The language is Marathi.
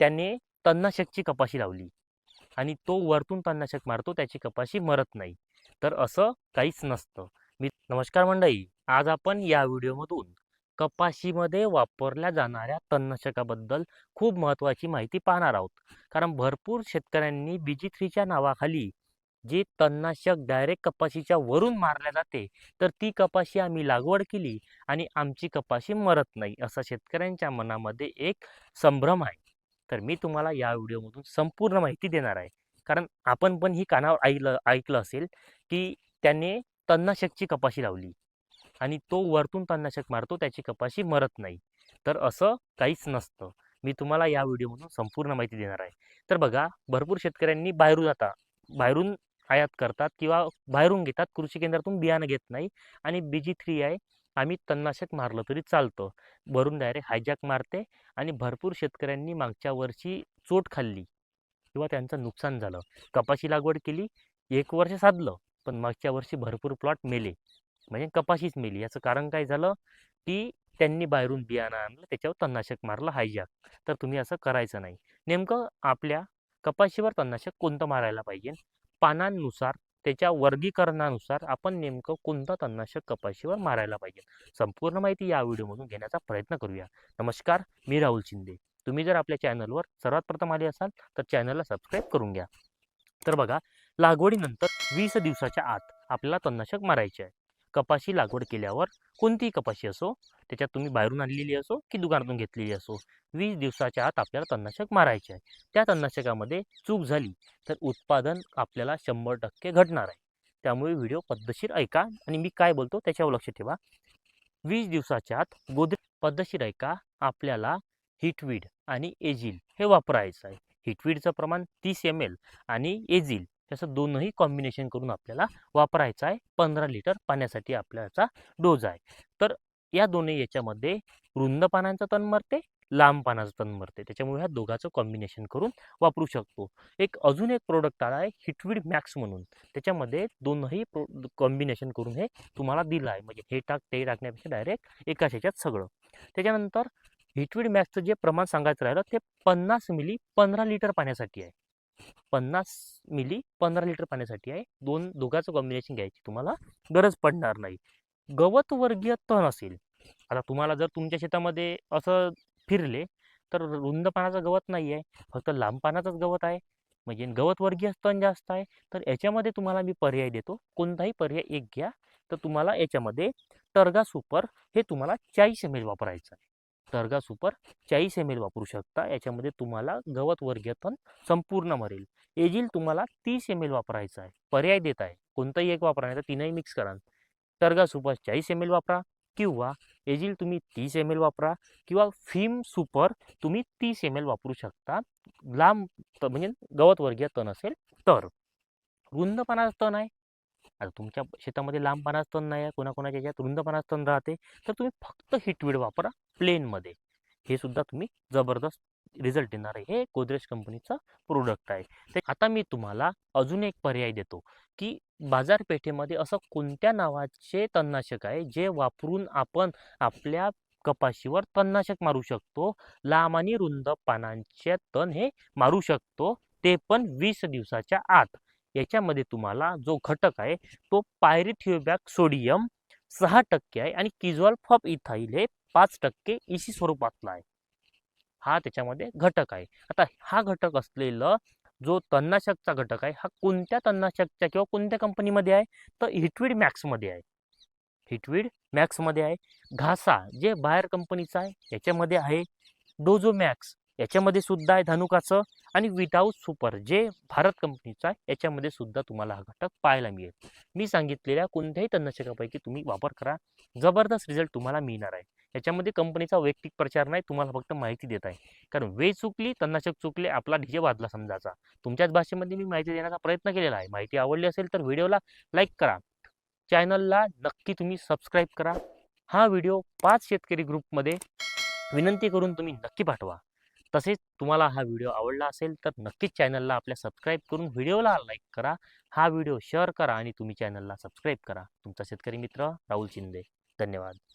त्याने तणनाशकची कपाशी लावली. आणि तो वरतून तणनाशक मारतो त्याची कपाशी मरत नाही. तर असं काहीच नसतं. मी नमस्कार मंडळी आज आपण या व्हिडिओमधून कपाशीमध्ये वापरल्या जाणाऱ्या तणनाशकाबद्दल खूप महत्त्वाची माहिती पाहणार आहोत. कारण भरपूर शेतकऱ्यांनी बीजी थ्रीच्या नावाखाली जे तणनाशक डायरेक्ट कपाशीच्या वरून मारल्या जाते तर ती कपाशी आम्ही लागवड केली आणि आमची कपाशी मरत नाही असा शेतकऱ्यांच्या मनामध्ये एक संभ्रम आहे. तर मी तुम्हाला या व्हिडिओमधून संपूर्ण माहिती देणार आहे. कारण आपण पण ही कानावर ऐकलं ऐकलं असेल की त्याने तणनाशकची कपाशी लावली. आणि तो वरतून तणनाशक मारतो त्याची कपाशी मरत नाही. तर असं काहीच नसतं. मी तुम्हाला या व्हिडिओमधून संपूर्ण माहिती देणार आहे. तर बघा भरपूर शेतकऱ्यांनी बाहेरून आता बाहेरून आयात करतात किंवा बाहेरून घेतात. कृषी केंद्रातून बियाणं घेत नाही. आणि बी जी थ्री आहे. आम्ही तणनाशक मारलं तरी चालतं. भरून डायरेक्ट हायजॅक मारते आणि भरपूर शेतकऱ्यांनी मागच्या वर्षी चोट खाल्ली किंवा त्यांचं नुकसान झालं. कपाशी लागवड केली एक वर्ष साधलं पण मागच्या वर्षी भरपूर प्लॉट मेले. म्हणजे कपाशीच मेली. याचं कारण काय झालं की त्यांनी बाहेरून बियाणं आणलं त्याच्यावर तणनाशक मारलं हायजॅक तर तुम्ही असं करायचं नाही. नेमकं आपल्या कपाशीवर तणनाशक कोणतं मारायला पाहिजे? पानांनुसार त्याच्या वर्गीकरणानुसार आपण नेमकं कोणतं तणनाशक कपाशीवर मारायला पाहिजे? संपूर्ण माहिती या व्हिडिओमधून घेण्याचा प्रयत्न करूया. नमस्कार मी राहुल शिंदे. तुम्ही जर आपल्या चॅनलवर सर्वात प्रथम आले असाल तर चॅनलला सबस्क्राईब करून घ्या. तर बघा लागवडीनंतर वीस दिवसाच्या आत आपल्याला तणनाशक मारायचे आहे. कपाशी लागवड केल्यावर कोणतीही कपाशी असो त्याच्यात तुम्ही बाहेरून आणलेली असो की दुकानातून घेतलेली असो वीस दिवसाच्या आत आपल्याला तणनाशक मारायचे आहे. त्या तणनाशकामध्ये चूक झाली तर उत्पादन आपल्याला शंभर टक्के घटणार आहे. त्यामुळे व्हिडिओ पद्धतशीर ऐका आणि मी काय बोलतो त्याच्यावर लक्ष ठेवा. वीस दिवसाच्या आत गोदरे पद्धतशीर ऐका आपल्याला हिटवीड आणि एजिल हे वापरायचं आहे. हिटवीडचं प्रमाण तीस एम एल आणि एजिल त्याचं दोनही कॉम्बिनेशन करून आपल्याला वापरायचं आहे. पंधरा लिटर पाण्यासाठी आपल्याचा डोज आहे. तर या दोन्ही याच्यामध्ये रुंद पानांचं तण मरते लांब पानाचं तण मरते. त्याच्यामुळे ह्या दोघांचं कॉम्बिनेशन करून वापरू शकतो. एक अजून एक प्रोडक्ट आला आहे हिटवीड मॅक्स म्हणून. त्याच्यामध्ये दोनही प्रो कॉम्बिनेशन करून हे तुम्हाला दिलं आहे. म्हणजे हे टाक ते टाकण्यापेक्षा डायरेक्ट एकाच ह्याच्यात सगळं. त्याच्यानंतर हिटवीड मॅक्सचं जे प्रमाण सांगायचं राहिलं ते पन्नास मिली पंधरा लिटर पाण्यासाठी आहे. पन्नास मिली पंधरा लिटर पाण्यासाठी आहे. दोन दोघांचं कॉम्बिनेशन घ्यायची तुम्हाला गरज पडणार नाही. गवत वर्गीय तण असेल. आता तुम्हाला जर तुमच्या शेतामध्ये असं फिरले तर रुंद पानाचं गवत नाही आहे फक्त लांब पानाचंच गवत आहे. म्हणजे गवत वर्गीय तण जास्त आहे. तर याच्यामध्ये तुम्हाला मी पर्याय देतो. कोणताही पर्याय एक घ्या. तर तुम्हाला याच्यामध्ये टर्गा सुपर हे तुम्हाला चाळीस एम एल वापरायचं आहे. दर्गा सुपर चाळीस एम एल वापरू शकता. याच्यामध्ये तुम्हाला गवत वर्गीय तण संपूर्ण मरेल. एजिल तुम्हाला तीस एम एल वापरायचं आहे. पर्याय देत आहे. कोणताही एक वापरा नाही तर तीनही मिक्स करा. दर्गा सुपर चाळीस एम एल वापरा किंवा एजिल तुम्ही तीस एम एल वापरा किंवा फिम सुपर तुम्ही तीस एम एल वापरू शकता. लांब त- म्हणजे गवत वर्गीय तण असेल तर. रुंदपणाचं तण आहे. आता तुमच्या शेतामध्ये लांब तण नाही आहे कोणाकोणाच्या याच्यात रुंद तण राहते तर तुम्ही फक्त हिटवीड वापरा प्लेनमध्ये. हे सुद्धा तुम्ही जबरदस्त रिझल्ट देणार आहे. हे गोदरेज कंपनीचं प्रोडक्ट आहे. ते आता मी तुम्हाला अजून एक पर्याय देतो की बाजारपेठेमध्ये असं कोणत्या नावाचे तणनाशक आहे जे वापरून आपण आपल्या कपाशीवर तणनाशक मारू शकतो लांब आणि रुंद पानांचे तण हे मारू शकतो ते पण वीस दिवसाच्या आत. याच्यामध्ये तुम्हाला जो घटक आहे तो पायरिथिओबॅक सोडियम सहा टक्के आहे आणि किझॉल फॉप इथाईल हे पाच टक्के इसी स्वरूपातला आहे. हा त्याच्यामध्ये घटक आहे. आता हा घटक असलेलं जो तणनाशकचा घटक आहे हा कोणत्या तणनाशकच्या किंवा कोणत्या कंपनीमध्ये आहे? तर हिटवीड मॅक्समध्ये आहे. हिटवीड मॅक्समध्ये आहे. घासा जे बाहेर कंपनीचा आहे याच्यामध्ये आहे डोजो मॅक्स याच्यामध्ये सुद्धा आहे धनुकाचं आणि विटाऊस सुपर जे भारत कंपनीचं आहे याच्यामध्ये सुद्धा तुम्हाला हा घटक पाहायला मिळेल. मी सांगितलेल्या कोणत्याही तणनाशकापैकी तुम्ही वापर करा. जबरदस्त रिझल्ट तुम्हाला मिळणार आहे. याच्यामध्ये कंपनीचा वैयक्तिक प्रचार नाही तुम्हाला फक्त माहिती देत आहे. कारण वेळ चुकली तणनाशक चुकले आपला ढिजे वाजला समजायचा तुमच्याच भाषेमध्ये मी माहिती देण्याचा प्रयत्न केलेला आहे. माहिती आवडली असेल तर व्हिडिओला लाईक करा. चॅनलला नक्की तुम्ही सबस्क्राईब करा. हा व्हिडिओ पाच शेतकरी ग्रुपमध्ये विनंती करून तुम्ही नक्की पाठवा. तसेच तुम्हाला हा व्हिडिओ आवडला असेल तर नक्कीच चॅनलला आपल्या सबस्क्राईब करून व्हिडिओला लाईक करा. हा व्हिडिओ शेअर करा आणि तुम्ही चॅनलला सबस्क्राईब करा. तुमचा शेतकरी मित्र राहुल शिंदे. धन्यवाद.